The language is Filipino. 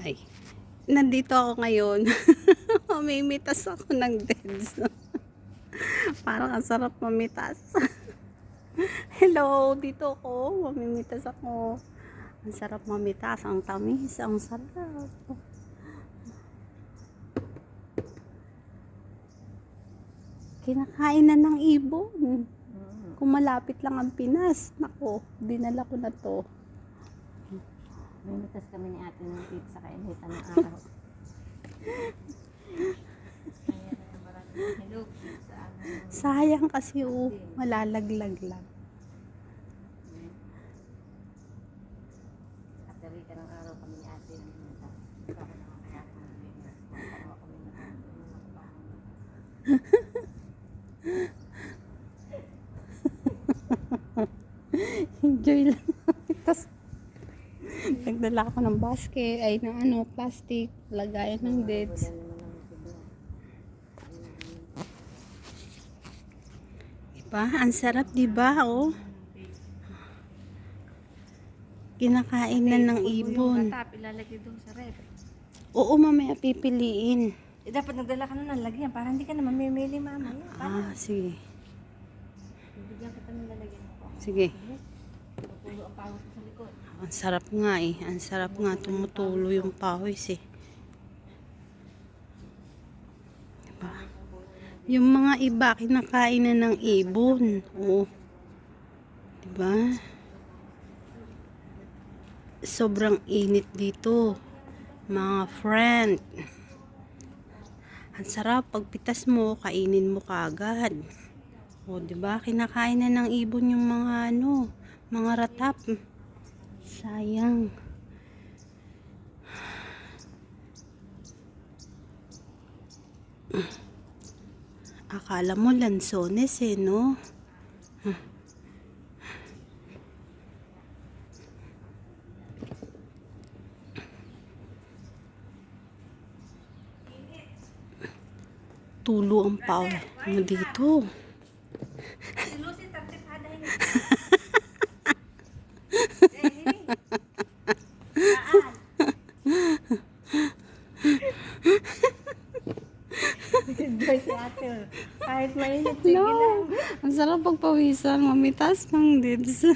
Ay, nandito ako ngayon. Mamimitas ako ng deads. Parang ang sarap mamitas. Hello, dito ako. Mamimitas ako. Ang sarap mamitas. Ang tamis. Ang sarap. Kinakain na ng ibon. Kung malapit lang ang Pinas. Nako, dinala ko na to. Mimitas kami ni ate ng tip sa kainitan ng araw. Kaya. Sayang kasi oh, malalaglag lang. At ng araw kami ni ate ng kaya Enjoy lang. Tapos, nagdala ako ng basket, ay ng ano, plastic, lagayan ng deads. Diba? Ang sarap, diba? Oh. Kinakain na ng ibon. Ilalagay doon sa rep. Oo, mamaya pipiliin. Eh, dapat nagdala ka na ng lagyan para hindi ka na mamimili mamaya. Ah, sige. Bibigyan kita ng lalagyan ko. Sige. Ang pawis sa likod. Ang sarap nga eh. Ang sarap nga tumutulo yung pawis eh. Diba? Yung mga iba kinakain na ng ibon. Oo. Diba? Sobrang init dito. Mga friend. Ang sarap pagpitas mo, kainin mo kagad. O, di ba? Kinakain na ng ibon yung mga ano, mga ratap. Sayang. Akala mo lansones eh, no? Tulo ang pao mo dito. Enjoy si ate. Kahit mainit, sige no. lang. Ang sarap pagpawisan, mamitas pang dibs.